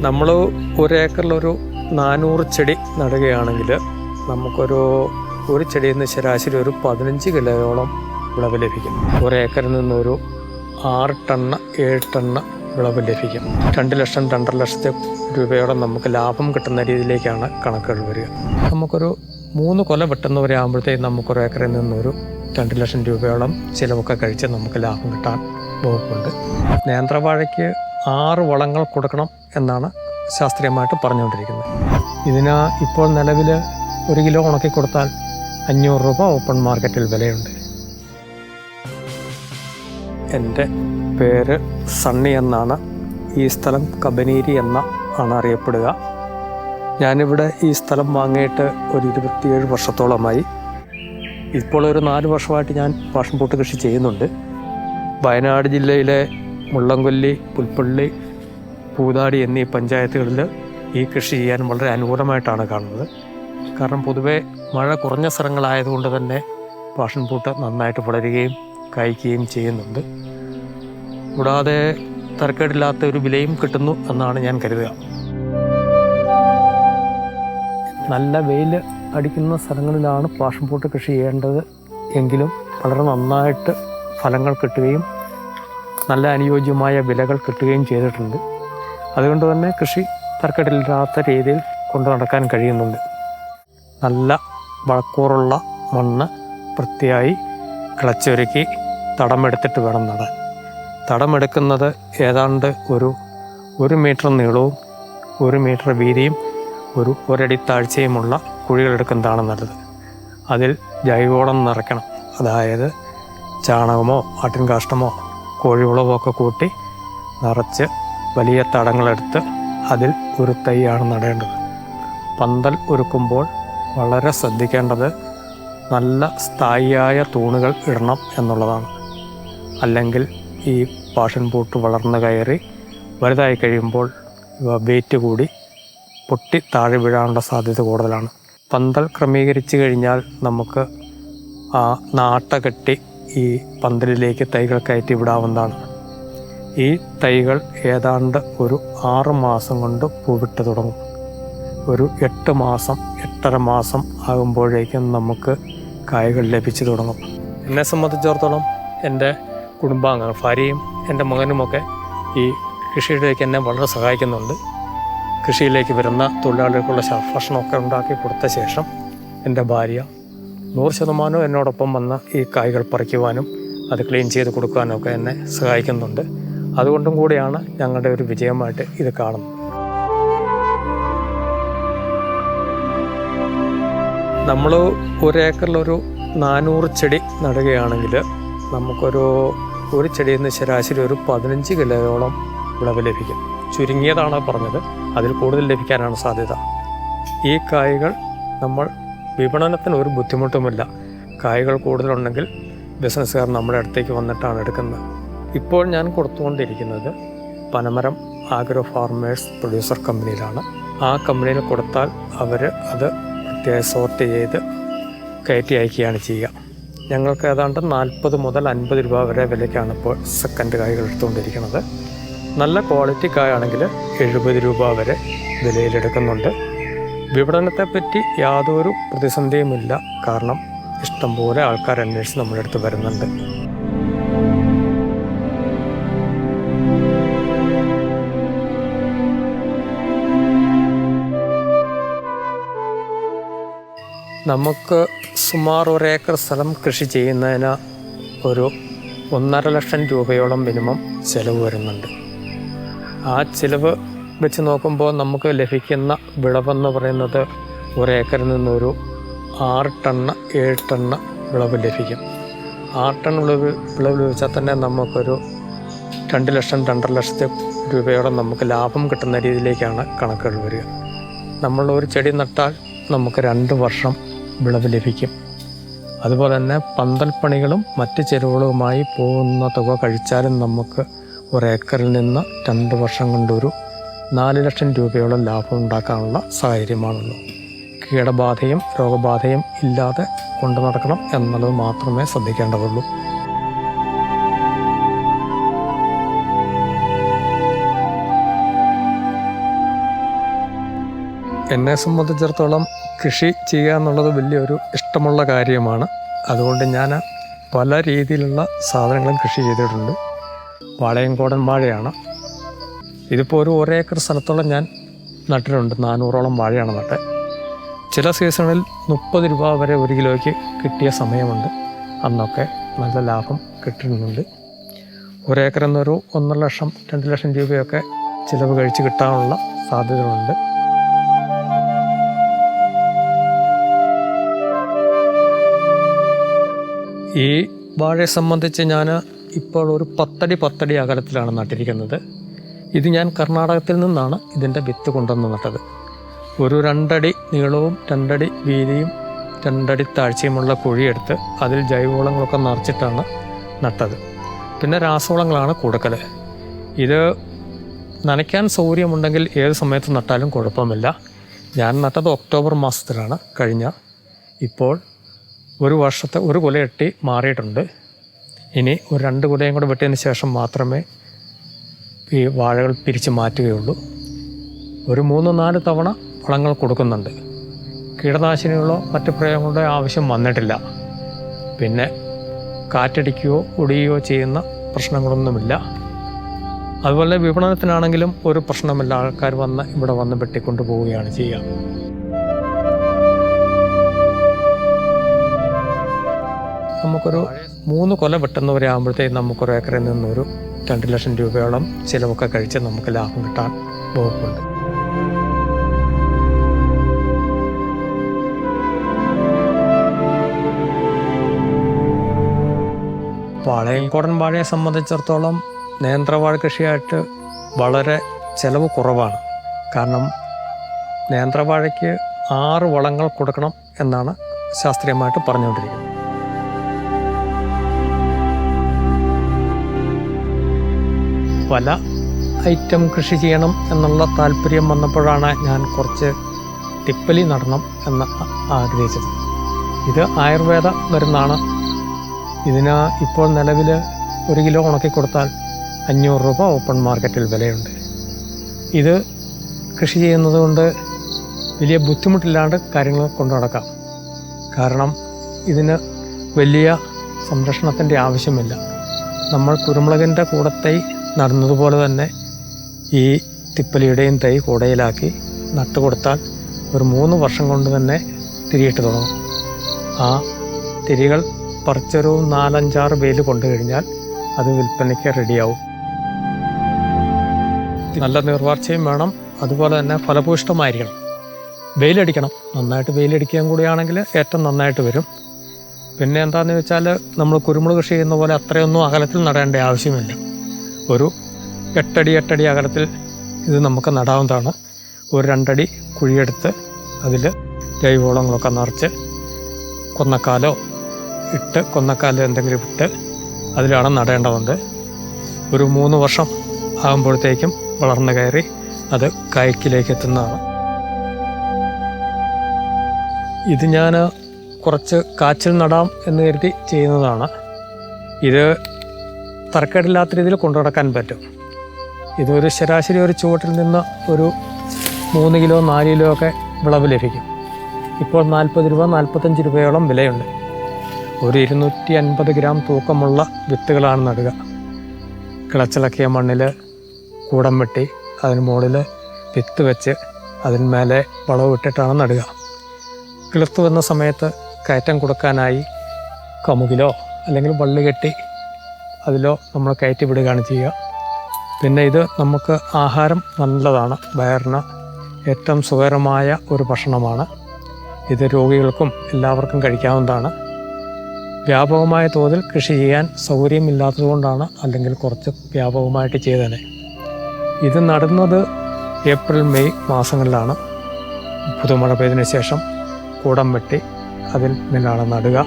നമ്മൾ ഒരു ഏക്കറിലൊരു നാനൂറ് ചെടി നടുകയാണെങ്കിൽ നമുക്കൊരു ഒരു ചെടിയിൽ നിന്ന് ശരാശരി ഒരു പതിനഞ്ച് കിലോയോളം വിളവ് ലഭിക്കും. ഒരു ഏക്കറിൽ നിന്നൊരു ആറ് ടണ്ണ് ഏഴ് ടണ്ണ് വിളവ് ലഭിക്കും. രണ്ട് ലക്ഷം രണ്ടര ലക്ഷത്തെ രൂപയോളം നമുക്ക് ലാഭം കിട്ടുന്ന രീതിയിലേക്കാണ് കണക്കുകൾ വരിക. നമുക്കൊരു മൂന്ന് കൊല വെട്ടുന്നവരെ നമുക്ക് നമുക്കൊരു ഏക്കറിൽ നിന്നൊരു രണ്ട് ലക്ഷം രൂപയോളം ചിലവൊക്കെ കഴിച്ച് നമുക്ക് ലാഭം കിട്ടാൻ വകുപ്പുണ്ട്. നേന്ത്രവാഴയ്ക്ക് ആറ് വളങ്ങൾ കൊടുക്കണം എന്നാണ് ശാസ്ത്രീയമായിട്ട് പറഞ്ഞുകൊണ്ടിരിക്കുന്നത്. ഇതിന് ഇപ്പോൾ നിലവിൽ ഒരു കിലോ ഉണക്കി കൊടുത്താൽ അഞ്ഞൂറ് രൂപ ഓപ്പൺ മാർക്കറ്റിൽ വിലയുണ്ട്. എന്റെ പേര് സണ്ണി എന്നാണ്. ഈ സ്ഥലം കബനീരി എന്ന ആണ് അറിയപ്പെടുക. ഞാനിവിടെ ഈ സ്ഥലം വാങ്ങിയിട്ട് ഒരു ഇരുപത്തിയേഴ് വർഷത്തോളമായി. ഇപ്പോൾ ഒരു നാല് വർഷമായിട്ട് ഞാൻ പാഷൻ പൂട്ട് കൃഷി ചെയ്യുന്നുണ്ട്. വയനാട് ജില്ലയിലെ മുള്ളംകൊല്ലി പുൽപ്പള്ളി പൂതാടി എന്നീ പഞ്ചായത്തുകളിൽ ഈ കൃഷി ചെയ്യാൻ വളരെ അനുകൂലമായിട്ടാണ് കാണുന്നത്. കാരണം പൊതുവെ മഴ കുറഞ്ഞ സ്ഥലങ്ങളായതുകൊണ്ട് തന്നെ പാഷൻ പൂട്ട് നന്നായിട്ട് വളരുകയും കായ്ക്കുകയും ചെയ്യുന്നുണ്ട്. കൂടാതെ തരക്കേടില്ലാത്ത ഒരു വിലയും കിട്ടുന്നു എന്നാണ് ഞാൻ കരുതുക. നല്ല വെയിൽ അടിക്കുന്ന സ്ഥലങ്ങളിലാണ് പാഷൻ പൂട്ട് കൃഷി ചെയ്യേണ്ടത്. എങ്കിലും വളരെ നന്നായിട്ട് ഫലങ്ങൾ കിട്ടുകയും നല്ല അനുയോജ്യമായ വിലകൾ കിട്ടുകയും ചെയ്തിട്ടുണ്ട്. അതുകൊണ്ട് തന്നെ കൃഷി തർക്കടില്ലാത്ത രീതിയിൽ കൊണ്ടു നടക്കാൻ കഴിയുന്നുണ്ട്. നല്ല വളക്കൂറുള്ള മണ്ണ് വൃത്തിയായി കിളച്ചൊരുക്കി തടമെടുത്തിട്ട് വേണം നടാൻ. തടമെടുക്കുന്നത് ഏതാണ്ട് ഒരു ഒരു മീറ്റർ നീളവും ഒരു മീറ്റർ വീതിയും ഒരു ഒരടി താഴ്ചയുമുള്ള കുഴികളെടുക്കുന്നതാണ് നല്ലത്. അതിൽ ജൈവവളം നിറയ്ക്കണം. അതായത് ചാണകമോ ആട്ടിൻകാഷ്ടമോ കോഴിവളമോ ഒക്കെ കൂട്ടി നിറച്ച് വലിയ തടങ്ങളെടുത്ത് അതിൽ ഒരു തൈയാണ് നടേണ്ടത്. പന്തൽ ഒരുക്കുമ്പോൾ വളരെ ശ്രദ്ധിക്കേണ്ടത് നല്ല സ്ഥായിയായ തൂണുകൾ ഇടണം എന്നുള്ളതാണ്. അല്ലെങ്കിൽ ഈ പാഷൻ പൂട്ട് വളർന്നു കയറി വലുതായി കഴിയുമ്പോൾ ഇവ വെയിറ്റ് കൂടി പൊട്ടി താഴെ വീഴാനുള്ള സാധ്യത കൂടുതലാണ്. പന്തൽ ക്രമീകരിച്ചു കഴിഞ്ഞാൽ നമുക്ക് ആ നാട്ട കെട്ടി ഈ പന്തലിലേക്ക് തൈകൾ കയറ്റി വിടാവുന്നതാണ്. ഈ തൈകൾ ഏതാണ്ട് ഒരു ആറ് മാസം കൊണ്ട് പൂവിട്ട് തുടങ്ങും. ഒരു എട്ട് മാസം എട്ടര മാസം ആകുമ്പോഴേക്കും നമുക്ക് കായകൾ ലഭിച്ചു തുടങ്ങും. എന്നെ സംബന്ധിച്ചിടത്തോളം എന്റെ കുടുംബാംഗങ്ങൾ ഭാര്യയും എന്റെ മകനുമൊക്കെ ഈ കൃഷിയിലേക്ക് എന്നെ വളരെ സഹായിക്കുന്നുണ്ട്. കൃഷിയിലേക്ക് വരുന്ന തൊഴിലാളികൾക്കുള്ള ഭക്ഷണമൊക്കെ ഉണ്ടാക്കി കൊടുത്ത ശേഷം എന്റെ ഭാര്യ നൂറ് ശതമാനവും എന്നോടൊപ്പം വന്ന ഈ കായ്കൾ പറിക്കുവാനും അത് ക്ലീൻ ചെയ്ത് കൊടുക്കാനും ഒക്കെ എന്നെ സഹായിക്കുന്നുണ്ട്. അതുകൊണ്ടും കൂടിയാണ് ഞങ്ങളുടെ ഒരു വിജയമായിട്ട് ഇത് കാണുന്നത്. നമ്മൾ ഒരു ഏക്കറിലൊരു നാനൂറ് ചെടി നടുകയാണെങ്കിൽ നമുക്കൊരു ഒരു ചെടിയിൽ നിന്ന് ശരാശരി ഒരു പതിനഞ്ച് കിലോയോളം വിളവ് ലഭിക്കും. ചുരുങ്ങിയതാണ് പറഞ്ഞത്. അതിൽ കൂടുതൽ ലഭിക്കാനാണ് സാധ്യത. ഈ കായ്കൾ നമ്മൾ വിപണനത്തിന് ഒരു ബുദ്ധിമുട്ടുമില്ല. കായ്കൾ കൂടുതലുണ്ടെങ്കിൽ ബിസിനസ്സുകാർ നമ്മുടെ അടുത്തേക്ക് വന്നിട്ടാണ് എടുക്കുന്നത്. ഇപ്പോൾ ഞാൻ കൊടുത്തുകൊണ്ടിരിക്കുന്നത് പനമരം ആഗ്രോ ഫാർമേഴ്സ് പ്രൊഡ്യൂസർ കമ്പനിയിലാണ്. ആ കമ്പനിയിൽ കൊടുത്താൽ അവർ അത് പ്രത്യേക സോർട്ട് ചെയ്ത് കയറ്റി അയക്കുകയാണ് ചെയ്യുക. ഞങ്ങൾക്ക് ഏതാണ്ട് നാൽപ്പത് മുതൽ അൻപത് രൂപ വരെ വിലയ്ക്കാണ് ഇപ്പോൾ സെക്കൻഡ് കായ്കൾ എടുത്തുകൊണ്ടിരിക്കുന്നത്. നല്ല ക്വാളിറ്റി കായാണെങ്കിൽ എഴുപത് രൂപ വരെ വിലയിലെടുക്കുന്നുണ്ട് വിപണനത്തെപ്പറ്റി യാതൊരു പ്രതിസന്ധിയുമില്ല. കാരണം ഇഷ്ടംപോലെ ആൾക്കാർ അന്വേഷിച്ച് നമ്മുടെ അടുത്ത് വരുന്നുണ്ട്. നമുക്ക് സുമാർ ഒരു ഏക്കർ സ്ഥലം കൃഷി ചെയ്യുന്നതിന് ഒരു ഒന്നര ലക്ഷം രൂപയോളം മിനിമം ചിലവ് വരുന്നുണ്ട്. ആ ചിലവ് വെച്ച് നോക്കുമ്പോൾ നമുക്ക് ലഭിക്കുന്ന വിളവെന്ന് പറയുന്നത് ഒരു ഏക്കറിൽ നിന്നൊരു ആറ് ടണ്ണ് ഏഴ് ടണ്ണ് വിളവ് ലഭിക്കും. ആറ് ടൺ വിളവ് വിളവ് ലഭിച്ചാൽ തന്നെ നമുക്കൊരു രണ്ട് ലക്ഷം രണ്ടര ലക്ഷത്തെ രൂപയോടെ നമുക്ക് ലാഭം കിട്ടുന്ന രീതിയിലേക്കാണ് കണക്കുകൾ വരിക. നമ്മൾ ഒരു ചെടി നട്ടാൽ നമുക്ക് രണ്ട് വർഷം വിളവ് ലഭിക്കും. അതുപോലെ തന്നെ പന്തൽപ്പണികളും മറ്റ് ചെലവുകളുമായി പോകുന്ന തുക കഴിച്ചാലും നമുക്ക് ഒരേക്കറിൽ നിന്ന് രണ്ട് വർഷം കൊണ്ടൊരു നാല് ലക്ഷം രൂപയോളം ലാഭം ഉണ്ടാക്കാനുള്ള സാഹചര്യമാണുള്ളത്. കീടബാധയും രോഗബാധയും ഇല്ലാതെ കൊണ്ടു നടക്കണം എന്നുള്ളത് മാത്രമേ ശ്രദ്ധിക്കേണ്ടതുള്ളൂ. എന്നെ സംബന്ധിച്ചിടത്തോളം കൃഷി ചെയ്യുക എന്നുള്ളത് വലിയൊരു ഇഷ്ടമുള്ള കാര്യമാണ്. അതുകൊണ്ട് ഞാൻ പല രീതിയിലുള്ള സാധനങ്ങളും കൃഷി ചെയ്തിട്ടുണ്ട്. വാഴയും കോടൻ വാഴയാണ് ഇതിപ്പോൾ ഒരു ഒരേക്കർ സ്ഥലത്തോളം ഞാൻ നട്ടിട്ടുണ്ട്. നാനൂറോളം വാഴയാണ് നട്ടെ ചില സീസണിൽ മുപ്പത് രൂപ വരെ ഒരു കിലോയ്ക്ക് കിട്ടിയ സമയമുണ്ട്. അന്നൊക്കെ നല്ല ലാഭം കിട്ടുന്നുണ്ട്. ഒരേക്കർ എന്നൊരു ഒന്നര ലക്ഷം രണ്ട് ലക്ഷം രൂപയൊക്കെ ചിലവ് കഴിച്ച് കിട്ടാനുള്ള സാധ്യതകളുണ്ട്. ഈ വാഴയെ സംബന്ധിച്ച് ഞാൻ ഇപ്പോൾ ഒരു പത്തടി പത്തടി അകലത്തിലാണ് നട്ടിരിക്കുന്നത്. ഇത് ഞാൻ കർണാടകത്തിൽ നിന്നാണ് ഇതിന്റെ വിത്ത് കൊണ്ടുവന്ന് നട്ടത്. ഒരു രണ്ടടി നീളവും രണ്ടടി വീതിയും രണ്ടടി താഴ്ചയുമുള്ള കുഴിയെടുത്ത് അതിൽ ജൈവവളങ്ങളൊക്കെ നിറച്ചിട്ടാണ് നട്ടത്. പിന്നെ രാസവളങ്ങളാണ് കൊടുക്കൽ ഇത് നനയ്ക്കാൻ സൗകര്യമുണ്ടെങ്കിൽ ഏത് സമയത്ത് നട്ടാലും കുഴപ്പമില്ല. ഞാൻ നട്ടത് ഒക്ടോബർ മാസത്തിലാണ് കഴിഞ്ഞ. ഇപ്പോൾ ഒരു വർഷത്തെ ഒരു കുല എട്ടി മാറിയിട്ടുണ്ട്. ഇനി ഒരു രണ്ട് കുലയും കൂടെ വെട്ടിയതിന് ശേഷം മാത്രമേ ഈ വാഴകൾ പിരിച്ച് മാറ്റുകയുള്ളൂ. ഒരു മൂന്ന് നാല് തവണ വളങ്ങൾ കൊടുക്കുന്നുണ്ട്. കീടനാശിനികളോ മറ്റു പ്രയോഗങ്ങളുടെ ആവശ്യം വന്നിട്ടില്ല. പിന്നെ കാറ്റടിക്കുകയോ ഒടിയുകയോ ചെയ്യുന്ന പ്രശ്നങ്ങളൊന്നുമില്ല. അതുപോലെ വിപണനത്തിനാണെങ്കിലും ഒരു പ്രശ്നമില്ല. ആൾക്കാർ വന്ന് ഇവിടെ വന്ന് വെട്ടിക്കൊണ്ടു പോവുകയാണ് ചെയ്യുക. നമുക്കൊരു മൂന്ന് കൊല വെട്ടുന്നവരെ ആകുമ്പോഴത്തേക്കും നമുക്കൊരു ഏക്കറിൽ നിന്നൊരു രണ്ട് ലക്ഷം രൂപയോളം ചിലവൊക്കെ കഴിച്ച് നമുക്ക് ലാഭം കിട്ടാൻ വകുപ്പുണ്ട് പാളയംകോടൻ വാഴയെ സംബന്ധിച്ചിടത്തോളം നേന്ത്രവാഴ കൃഷിയായിട്ട് വളരെ ചിലവ് കുറവാണ്. കാരണം നേന്ത്രവാഴയ്ക്ക് ആറ് വളങ്ങൾ കൊടുക്കണം എന്നാണ് ശാസ്ത്രീയമായിട്ട് പറഞ്ഞുകൊണ്ടിരിക്കുന്നത്. പല ഐറ്റം കൃഷി ചെയ്യണം എന്നുള്ള താല്പര്യം വന്നപ്പോഴാണ് ഞാൻ കുറച്ച് ടിപ്പലി നടണം എന്ന് ആഗ്രഹിച്ചത്. ഇത് ആയുർവേദ മരുന്നാണ്. ഇതിന് ഇപ്പോൾ നിലവിൽ ഒരു കിലോ ഉണക്കി കൊടുത്താൽ അഞ്ഞൂറ് രൂപ ഓപ്പൺ മാർക്കറ്റിൽ വിലയുണ്ട്. ഇത് കൃഷി ചെയ്യുന്നത് കൊണ്ട് വലിയ ബുദ്ധിമുട്ടില്ലാണ്ട് കാര്യങ്ങൾ കൊണ്ടു നടക്കാം. കാരണം ഇതിന് വലിയ സംരക്ഷണത്തിന്റെ ആവശ്യമില്ല. നമ്മൾ കുരുമുളകിന്റെ കൂടത്തൈ നടുന്നതുപോലെ തന്നെ ഈ തിപ്പലിയുടെയും തൈ കൂടയിലാക്കി നട്ടുകൊടുത്താൽ ഒരു മൂന്ന് വർഷം കൊണ്ട് തന്നെ തിരിയിട്ട് തുടങ്ങും. ആ തിരികൾ പറിച്ചൊരു നാലഞ്ചാറ് വെയിൽ കൊണ്ടു കഴിഞ്ഞാൽ അത് വിൽപ്പനയ്ക്ക് റെഡിയാവും. നല്ല നിർവാർച്ചയും വേണം. അതുപോലെ തന്നെ ഫലഭൂഷ്ടമായിരിക്കണം വെയിലടിക്കണം. നന്നായിട്ട് വെയിലടിക്കുകയും കൂടിയാണെങ്കിൽ ഏറ്റവും നന്നായിട്ട് വരും. പിന്നെ എന്താണെന്ന് വെച്ചാൽ നമ്മൾ കുരുമുളക് കൃഷി ചെയ്യുന്ന പോലെ അത്രയൊന്നും അകലത്തിൽ നടേണ്ട ആവശ്യമില്ല. ഒരു എട്ടടി എട്ടടി അകലത്തിൽ ഇത് നമുക്ക് നടാവുന്നതാണ്. ഒരു രണ്ടടി കുഴിയെടുത്ത് അതിൽ ജൈവവളങ്ങളൊക്കെ നിറച്ച് കൊന്നക്കാലോ ഇട്ട് കൊന്നക്കാലോ എന്തെങ്കിലും ഇട്ട് അതിലാണ് നടേണ്ടതുണ്ട്. ഒരു മൂന്ന് വർഷം ആകുമ്പോഴത്തേക്കും വളർന്നു കയറി അത് കായ്ക്കിലേക്ക് എത്തുന്നതാണ്. ഇത് ഞാൻ കുറച്ച് കാച്ചിൽ നടാം എന്ന് കരുതി ചെയ്യുന്നതാണ്. ഇത് തറക്കേടില്ലാത്ത രീതിയിൽ കൊണ്ടു നടക്കാൻ പറ്റും. ഇതൊരു ശരാശരി ഒരു ചുവട്ടിൽ നിന്ന് ഒരു മൂന്ന് കിലോ നാല് കിലോ ഒക്കെ വിളവ് ലഭിക്കും. ഇപ്പോൾ നാൽപ്പത് രൂപ നാൽപ്പത്തഞ്ച് രൂപയോളം വിലയുണ്ട്. ഒരു ഇരുന്നൂറ്റി അൻപത് ഗ്രാം തൂക്കമുള്ള വിത്തുകളാണ് നടുക. കിളച്ചിളക്കിയ മണ്ണിൽ കൂടം വെട്ടി അതിന് മുകളിൽ വിത്ത് വെച്ച് അതിന്മേലെ വളവ് ഇട്ടിട്ടാണ് നടുക. കിളുത്തു വന്ന സമയത്ത് കയറ്റം കൊടുക്കാനായി കമുകിലോ അല്ലെങ്കിൽ വള്ളി കെട്ടി അതിലോ നമ്മൾ കയറ്റി വിടുകയാണ് ചെയ്യുക. പിന്നെ ഇത് നമുക്ക് ആഹാരം നല്ലതാണ്. വയറിന് ഏറ്റവും സുഖകരമായ ഒരു ഭക്ഷണമാണ്. ഇത് രോഗികൾക്കും എല്ലാവർക്കും കഴിക്കാവുന്നതാണ്. വ്യാപകമായ തോതിൽ കൃഷി ചെയ്യാൻ സൗകര്യമില്ലാത്തതുകൊണ്ടാണ് അല്ലെങ്കിൽ കുറച്ച് വ്യാപകമായിട്ട് ചെയ്തതന്നെ ഇത് നടുന്നത് ഏപ്രിൽ മെയ് മാസങ്ങളിലാണ്. പുതുമഴ പെയ്തതിനു ശേഷം കൂടം വെട്ടി അതിൽ നിന്നാണ് നടുക.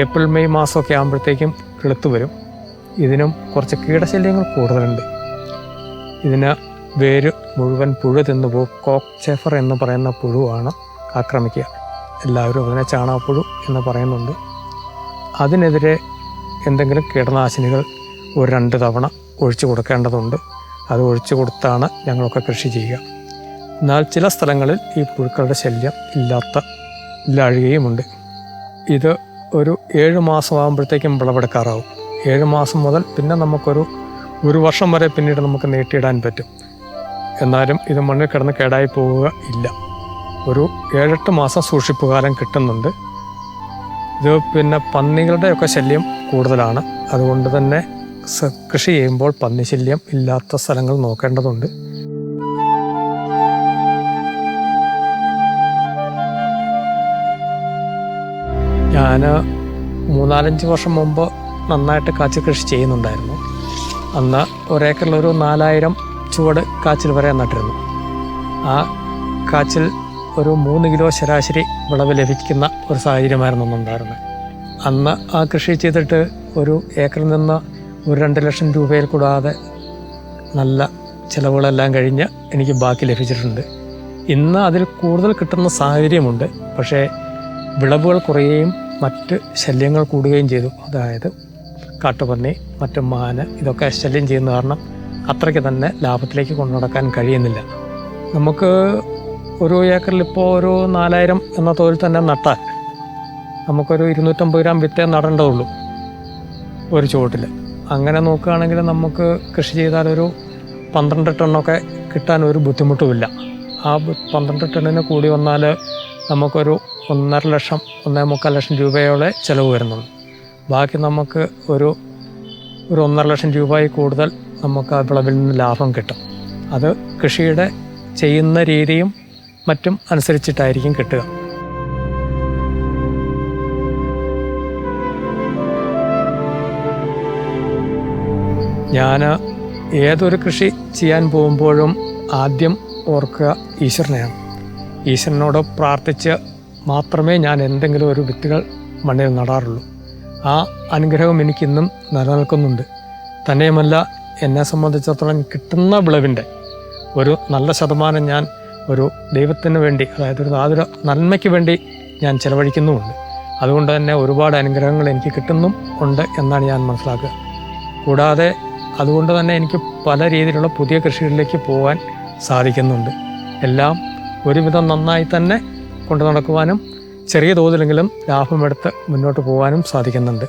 ഏപ്രിൽ മെയ് മാസമൊക്കെ ആകുമ്പോഴത്തേക്കും കിളുത്ത് വരും. ഇതിനും കുറച്ച് കീടശല്യങ്ങൾ കൂടുതലുണ്ട്. ഇതിന് വേര് മുഴുവൻ പുഴു തിന്നുപോകും ചേഫർ എന്ന് പറയുന്ന പുഴുവാണ് ആക്രമിക്കുക. എല്ലാവരും അതിനെ ചാണകപ്പുഴു എന്ന് പറയുന്നുണ്ട്. അതിനെതിരെ എന്തെങ്കിലും കീടനാശിനികൾ ഒരു രണ്ട് തവണ ഒഴിച്ചു കൊടുക്കേണ്ടതുണ്ട്. അത് ഒഴിച്ചു കൊടുത്താണ് ഞങ്ങളൊക്കെ കൃഷി ചെയ്യുക. എന്നാൽ ചില സ്ഥലങ്ങളിൽ ഈ പുഴുക്കളുടെ ശല്യം ഇല്ലാത്ത ഇല്ലാഴുകയുമുണ്ട്. ഇത് ഒരു ഏഴ് മാസമാകുമ്പോഴത്തേക്കും വിളവെടുക്കാറാവും. ഏഴ് മാസം മുതൽ പിന്നെ നമുക്കൊരു ഒരു വർഷം വരെ പിന്നീട് നമുക്ക് നീട്ടിയിടാൻ പറ്റും. എന്നാലും ഇത് മണ്ണിൽ കിടന്ന് കേടായി പോവുക ഇല്ല. ഒരു ഏഴെട്ട് മാസം സൂക്ഷിപ്പ് കാലം കിട്ടുന്നുണ്ട്. ഇത് പിന്നെ പന്നികളുടെയൊക്കെ ശല്യം കൂടുതലാണ്. അതുകൊണ്ട് തന്നെ കൃഷി ചെയ്യുമ്പോൾ പന്നി ശല്യം ഇല്ലാത്ത സ്ഥലങ്ങൾ നോക്കേണ്ടതുണ്ട്. ഞാൻ മൂന്നാലഞ്ച് വർഷം മുമ്പ് നന്നായിട്ട് കാച്ചിൽ കൃഷി ചെയ്യുന്നുണ്ടായിരുന്നു. അന്ന് ഒരേക്കറിൽ ഒരു നാലായിരം ചുവട് കാച്ചിൽ വരെ നട്ടിരുന്നു. ആ കാച്ചിൽ ഒരു മൂന്ന് കിലോ ശരാശരി വിളവ് ലഭിക്കുന്ന ഒരു സാഹചര്യമായിരുന്നു അന്നുണ്ടായിരുന്നത് അന്ന് ആ കൃഷി ചെയ്തിട്ട് ഒരു ഏക്കറിൽ നിന്ന് ഒരു രണ്ട് ലക്ഷം രൂപയിൽ കൂടാതെ നല്ല ചിലവുകളെല്ലാം കഴിഞ്ഞ് എനിക്ക് ബാക്കി ലഭിച്ചിട്ടുണ്ട്. ഇന്ന് അതിൽ കൂടുതൽ കിട്ടുന്ന സാഹചര്യമുണ്ട്. പക്ഷേ വിളവുകൾ കുറയുകയും മറ്റ് ശല്യങ്ങൾ കൂടുകയും ചെയ്തു. അതായത് കാട്ടുപന്നി മറ്റും മാന് ഇതൊക്കെ ശല്യം ചെയ്യുന്ന കാരണം അത്രയ്ക്ക് തന്നെ ലാഭത്തിലേക്ക് കൊണ്ടു നടക്കാൻ കഴിയുന്നില്ല. നമുക്ക് ഒരു ഏക്കറിൽ ഇപ്പോൾ ഒരു നാലായിരം എന്ന തോതിൽ തന്നെ നട്ടാൽ നമുക്കൊരു ഇരുന്നൂറ്റമ്പത് ഗ്രാം വിത്തേ നടേണ്ടതുള്ളൂ ഒരു ചുവട്ടിൽ. അങ്ങനെ നോക്കുകയാണെങ്കിൽ നമുക്ക് കൃഷി ചെയ്താൽ ഒരു പന്ത്രണ്ട് ടണ്ണൊക്കെ കിട്ടാൻ ഒരു ബുദ്ധിമുട്ടുമില്ല. ആ പന്ത്രണ്ട് ടണ്ണിന് കൂടി വന്നാൽ നമുക്കൊരു ഒന്നര ലക്ഷം ഒന്നേ മുക്കാൽ ലക്ഷം രൂപയോടെ ചിലവ് വരുന്നുള്ളൂ. ബാക്കി നമുക്ക് ഒരു ഒരു ഒന്നര ലക്ഷം രൂപയിൽ കൂടുതൽ നമുക്ക് ആ വിളവിൽ നിന്ന് ലാഭം കിട്ടും. അത് കൃഷിയുടെ ചെയ്യുന്ന രീതിയും മറ്റും അനുസരിച്ചിട്ടായിരിക്കും കിട്ടുക. ഞാൻ ഏതൊരു കൃഷി ചെയ്യാൻ പോകുമ്പോഴും ആദ്യം ഓർക്കുക ഈശ്വരനെയാണ്. ഈശ്വരനോട് പ്രാർത്ഥിച്ച് മാത്രമേ ഞാൻ എന്തെങ്കിലും ഒരു വിത്തുകൾ മണ്ണിൽ നടാറുള്ളൂ. ആ അനുഗ്രഹം എനിക്കിന്നും നിലനിൽക്കുന്നുണ്ട്. തന്നെയുമല്ല എന്നെ സംബന്ധിച്ചിടത്തോളം കിട്ടുന്ന വിളവിന്റെ ഒരു നല്ല ശതമാനം ഞാൻ ഒരു ദൈവത്തിന് വേണ്ടി അതായത് ഒരു ആതൊരു നന്മയ്ക്ക് വേണ്ടി ഞാൻ ചിലവഴിക്കുന്നുമുണ്ട്. അതുകൊണ്ട് തന്നെ ഒരുപാട് അനുഗ്രഹങ്ങൾ എനിക്ക് കിട്ടുന്നും ഉണ്ട് എന്നാണ് ഞാൻ മനസ്സിലാക്കുക. കൂടാതെ അതുകൊണ്ട് തന്നെ എനിക്ക് പല രീതിയിലുള്ള പുതിയ കൃഷികളിലേക്ക് പോകാൻ സാധിക്കുന്നുണ്ട്. എല്ലാം ഒരുവിധം നന്നായി തന്നെ കൊണ്ടു നടക്കുവാനും ചെറിയ തോതിലെങ്കിലും ലാഭമെടുത്ത് മുന്നോട്ട് പോകാനും സാധിക്കുന്നുണ്ട്.